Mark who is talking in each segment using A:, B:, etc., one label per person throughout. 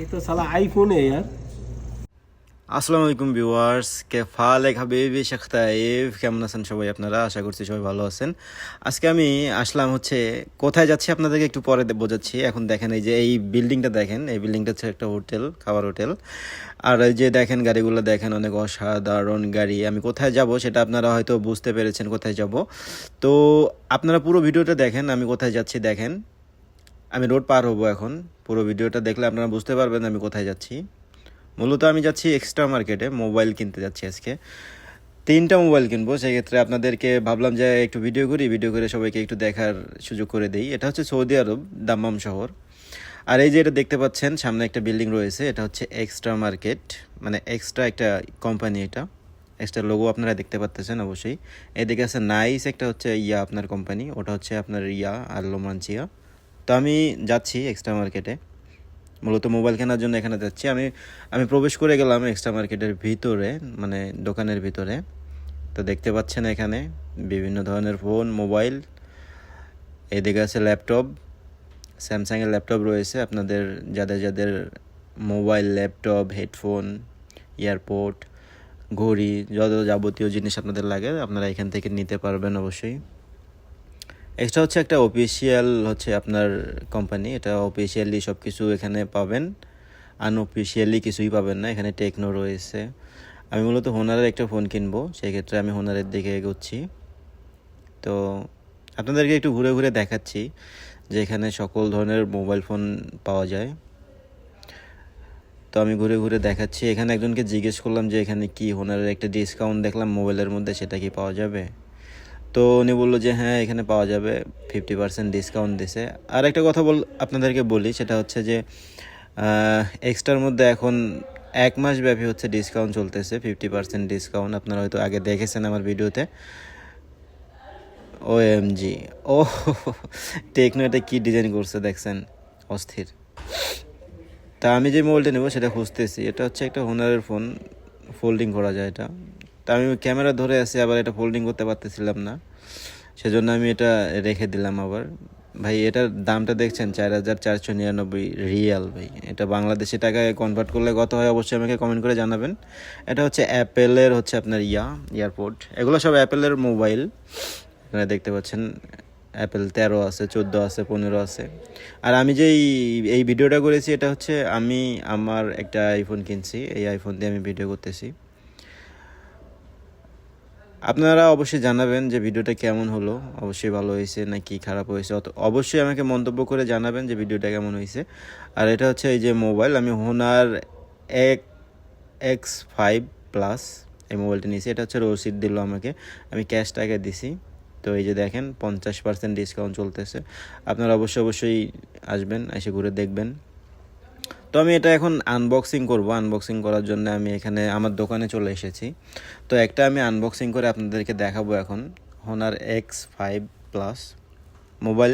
A: ये तो साला आईफोन है यार
B: আসসালামু আলাইকুম ভিউয়ার্স কে ফালেক হাবিবি শেখ তাইফ কেমন আছেন সবাই আপনারা আশা করছি সবাই ভালো আছেন আজকে আমি আসলাম হচ্ছে কোথায় যাচ্ছি আপনাদেরকে একটু পরে দে- বোঝাচ্ছি এখন দেখেন এই যে এই বিল্ডিংটা দেখেন এই বিল্ডিংটা হচ্ছে একটা হোটেল খাবার হোটেল আর এই যে দেখেন গাড়িগুলো দেখেন অনেক অসাধারণ গাড়ি আমি কোথায় যাব সেটা আপনারা হয়তো বুঝতে পেরেছেন কোথায় যাব তো আপনারা পুরো ভিডিওটা দেখেন আমি কোথায় যাচ্ছি দেখেন আমি রোড পার হব এখন। পুরো ভিডিওটা দেখলে আপনারা বুঝতে পারবেন আমি কোথায় যাচ্ছি। মূলত আমি যাচ্ছি এক্সট্রা মার্কেটে মোবাইল কিনতে যাচ্ছি আজকে। তিনটা মোবাইল কিনবো, সেক্ষেত্রে আপনাদেরকে ভাবলাম যে একটু ভিডিও করি ভিডিও করে সবাইকে একটু দেখার সুযোগ করে দিই। এটা হচ্ছে সৌদি আরব দাম্মাম শহর। আর এই যে এটা দেখতে পাচ্ছেন, সামনে একটা বিল্ডিং রয়েছে, এটা হচ্ছে এক্সট্রা মার্কেট মানে এক্সট্রা একটা কোম্পানি এটা। এক্সট্রা লোগো আপনারা দেখতে পাচ্ছেন অবশ্যই। এদিকে আছে নাইস একটা হচ্ছে ইয়া আপনার কোম্পানি ওটা হচ্ছে আপনার ইয়া আর লোমানচিয়া তো আমি যাচ্ছি এক্সট্রা মার্কেটে মূলত মোবাইল কেনার জন্য এখানে যাচ্ছি। আমি আমি প্রবেশ করে গেলাম এক্সট্রা মার্কেটের ভিতরে মানে দোকানের ভিতরে। তো দেখতে পাচ্ছেন এখানে বিভিন্ন ধরনের ফোন মোবাইল এদিকে আছে ল্যাপটপ স্যামসাংয়ের ল্যাপটপ রয়েছে। আপনাদের, যাদের যাদের মোবাইল ল্যাপটপ হেডফোন এয়ারপোর্ট ঘড়ি, যত যাবতীয় জিনিস আপনাদের লাগে, আপনারা এখান থেকে নিতে পারবেন অবশ্যই। এক্সট্রা হচ্ছে একটা অফিসিয়াল হচ্ছে আপনার কোম্পানি এটা অফিসিয়ালি সব কিছু এখানে পাবেন। আনঅফিসিয়ালি কিছুই পাবেন না, এখানে টেকনো রয়েছে। আমি মূলত হোনারের একটা ফোন কিনবো, সেক্ষেত্রে আমি হোনারের দিকে এগোচ্ছি। তো আপনাদেরকে একটু ঘুরে ঘুরে দেখাচ্ছি যে এখানে সকল ধরনের মোবাইল ফোন পাওয়া যায়। তো আমি ঘুরে ঘুরে দেখাচ্ছি, এখানে একজনকে জিজ্ঞেস করলাম যে এখানে কি হোনারের একটা ডিসকাউন্ট দেখলাম মোবাইলের মধ্যে সেটা কি পাওয়া যাবে? তো উনি বলল যে হ্যাঁ এখানে পাওয়া যাবে। ফিফটি পার্সেন্ট ডিসকাউন্ট দিছে। আর একটা কথা বল, আপনাদেরকে বলি, সেটা হচ্ছে যে এক্সট্রার মধ্যে এখন এক মাস ব্যাপী হচ্ছে ডিসকাউন্ট চলতেছে ফিফটি পার্সেন্ট ডিসকাউন্ট আপনারা হয়তো আগে দেখেছেন আমার ভিডিওতে। ও এম জি ও টেকনো এটা কী ডিজাইন করছে দেখছেন? অস্থির। তা আমি যে মোবাইলটা নেব, সেটা খুঁজতেছি। এটা হচ্ছে একটা হোনারের ফোন ফোল্ডিং করা যায় এটা। তা আমি ক্যামেরা ধরে আছি, আবার এটা ফোল্ডিং করতে পারতেছিলাম না। সেজন্য আমি এটা রেখে দিলাম আবার। ভাই, এটার দামটা দেখছেন, চার হাজার চারশো নিরানব্বই রিয়াল ভাই। এটা বাংলাদেশি টাকায় কনভার্ট করলে কত হয় অবশ্যই আমাকে কমেন্ট করে জানাবেন। এটা হচ্ছে অ্যাপেলের হচ্ছে আপনার ইয়া, এয়ারপোর্ট। এগুলো সব অ্যাপেলের মোবাইল। আপনারা দেখতে পাচ্ছেন অ্যাপেল তেরো আছে, চোদ্দ আছে, পনেরো আছে। আর আমি যেই, এই ভিডিওটা করেছি, এটা হচ্ছে আমি আমার একটা আইফোন কিনছি। এই আইফোন দিয়ে আমি ভিডিও করতেছি। আপনারা অবশ্যই জানাবেন যে ভিডিওটা কেমন হলো, অবশ্যই ভালো হয়েছে না নাকি খারাপ হয়েছে। অত- অবশ্যই আমাকে মন্তব্য করে জানাবেন যে ভিডিওটা কেমন হয়েছে। আর এটা হচ্ছে এই যে মোবাইল, আমি হোনার এক এক্স ফাইভ প্লাস এই মোবাইলটা নিয়েছি। এটা হচ্ছে রসিদ দিল আমাকে, আমি ক্যাশ টাকা দিছি। তো এই যে দেখেন, পঞ্চাশ পার্সেন্ট ডিসকাউন্ট চলতেছে। আপনারা অবশ্যই অবশ্যই আসবেন, এসে ঘুরে দেখবেন। তো আমি এটা এখন আনবক্সিং করব। আনবক্সিং করার জন্য আমি এখানে আমার দোকানে চলে এসেছি। তো একটা আমি আনবক্সিং করে আপনাদেরকে দেখাবো এখন। Honor X five plus mobile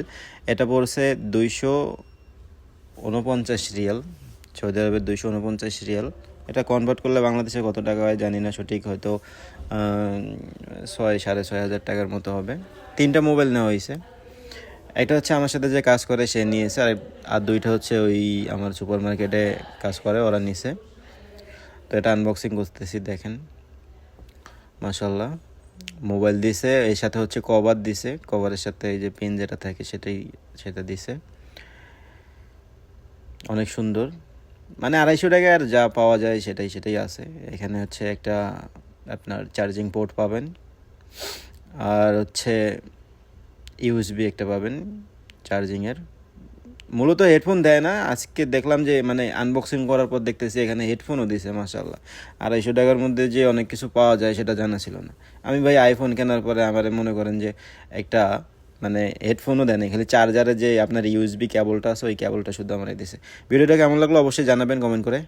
B: এটা পড়ছে দুইশো উনপঞ্চাশ রিয়াল। সৌদি আরবের দুইশো উনপঞ্চাশ রিয়াল। এটা কনভার্ট করলে বাংলাদেশে কত টাকা হয় জানি না, সঠিক হয়তো ছয়, সাড়ে ছয় হাজার টাকার মতো হবে। তিনটা মোবাইল নেওয়া হয়েছে। একটা হচ্ছে আমার সাথে যে কাজ করে, সে নিয়েছে। আর আর দুইটা হচ্ছে ওই আমার সুপার মার্কেটে কাজ করে, ওরা নিছে। তো এটা আনবক্সিং করতেছি, দেখেন। মাশাল্লাহ মোবাইল দিছে, এর সাথে হচ্ছে কভার দিছে। কভারের সাথে এই যে পিন যেটা থাকে, সেটাই, সেটা দিছে। অনেক সুন্দর। মানে আড়াইশো টাকায় আর যা পাওয়া যায়, সেটাই সেটাই আছে। এখানে হচ্ছে একটা আপনার চার্জিং পোর্ট পাবেন। আর হচ্ছে ইউএসবি একটা পাবেন, চার্জিংয়ের। মূলত হেডফোন দেয় না, আজকে দেখলাম যে মানে আনবক্সিং করার পর দেখতেছি এখানে হেডফোনও দিছে মাসাল্লাহ আড়াইশো টাকার মধ্যে যে অনেক কিছু পাওয়া যায় সেটা জানা ছিল না। আমি ভাই আইফোন কেনার পরে আমার মনে করেন যে, একটা মানে হেডফোনও দেয় না খালি চার্জারে যে আপনার ইউএসবি কেবলটা আছে, ওই কেবলটা শুধু আমার দিছে। ভিডিওটা কেমন লাগল অবশ্যই জানাবেন কমেন্ট করে।